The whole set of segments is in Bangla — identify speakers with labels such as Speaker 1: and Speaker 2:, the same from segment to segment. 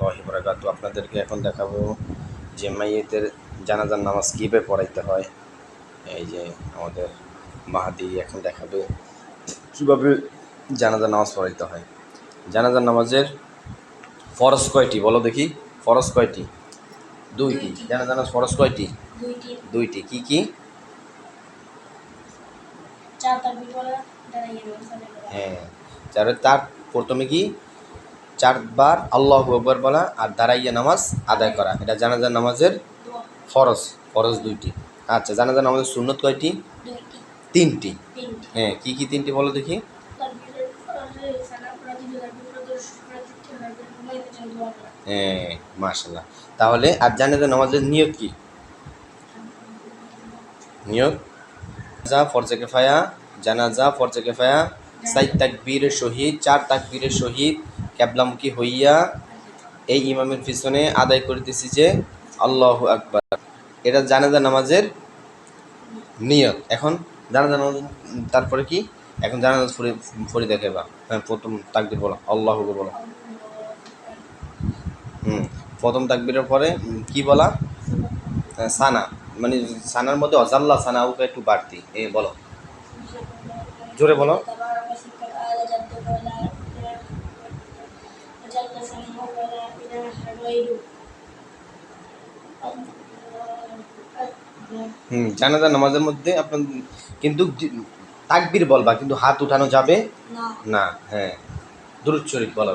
Speaker 1: রহমতুল্লাহ বরাকাতু আপনাদেরকে এখন দেখাবো যে মাইয়েদের জানাজার নামাজ কীভাবে পড়াইতে হয়। এই যে আমাদের মাহাদি এখন দেখাবে কীভাবে জানাজার নামাজ পড়াইতে হয়। জানাজার নামাজের ফরজ কয়টি বলো দেখি। ফরজ কয়টি? দুইটি। জানাজার নামাজ ফরজ কয়টি?
Speaker 2: দুইটি।
Speaker 1: কি কি? হ্যাঁ। যার তার প্রথমে কি? চারবার আল্লাহ আকবর বলা আর দাঁড়াইয়া নামাজ আদায় করা। এটা জানাজার নামাজের ফরজ ফরজ দুইটি। আচ্ছা জানাজার নামাজের সুন্নত কয়টি? তিনটি। হ্যাঁ কি কি তিনটি বলো দেখি? হ্যাঁ মাশাল্লাহ তাহলে আর জানাজার নামাজের নিয়ত কি? নিয়ত? যা ফরজে কেফায়া জানাজা ফরজে কেফায়া সাইদ তাকবীরের শহীদ চার তাকবীরের শহীদ ক্যাবলামুখী হইয়া এই ইমামের পিছনে আদায় করিতেছি যে আল্লাহ আকবার। এটা জানাজা নামাজের নিয়ত। এখন জানাজা নামাজ, তারপরে কি? এখন জানাজা ফরি ফরি দেখে বা। হ্যাঁ প্রথম তাকবির বলো আল্লাহ বলো। হুম, প্রথম তাকবিরের পরে কি বলা? সানা। মানে সানার মধ্যে অজাল্লা সানা ওকে একটু বাড়তি। এ বলো। জোরে বলো। হুম জানাজা নামাজের মধ্যে আপনার কিন্তু তাকবির বলবা কিন্তু হাত উঠানো যাবে
Speaker 2: না।
Speaker 1: হ্যাঁ। দুরুদ শরীফ বলা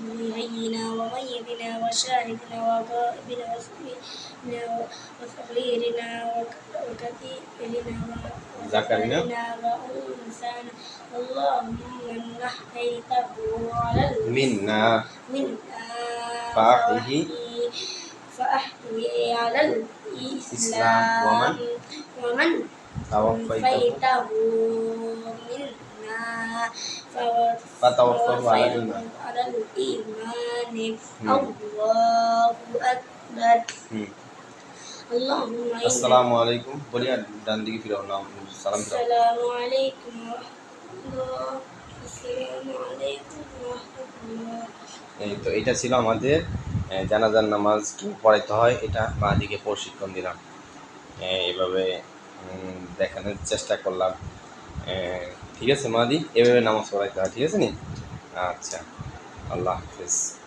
Speaker 2: مهينا وميتنا وشاهدنا وغائبنا وسميعنا وصغيرنا وكثيرنا وذكرنا وأنسانا اللهم من أحييته على
Speaker 1: منا
Speaker 2: منا
Speaker 1: فأحيه
Speaker 2: فأحيه على
Speaker 1: الإسلام ومن
Speaker 2: ومن
Speaker 1: توفيته
Speaker 2: فيته منا
Speaker 1: فتوفه على الإيمان.
Speaker 2: على الإيمان
Speaker 1: مم.
Speaker 2: الله أكبر
Speaker 1: হুম
Speaker 2: اللهم إنا
Speaker 1: আসসালামু আলাইকুম বলি আর ডান দিকে ফিরাও না সালাম ফিরাও
Speaker 2: السلام عليكم ورحمة الله السلام عليكم ورحمة الله
Speaker 1: এই তো এটা ছিল আমাদের আহ, জানাজার নামাজ কি পড়াইতে হয় এটা মাদিকে প্রশিক্ষণ দিলাম আহ, এভাবে উম, দেখানোর চেষ্টা করলাম আহ, ঠিক আছে মাদি এভাবে নামাজ পড়াইতে হয় ঠিক আছে নি? আচ্ছা আল্লাহ হাফিজ।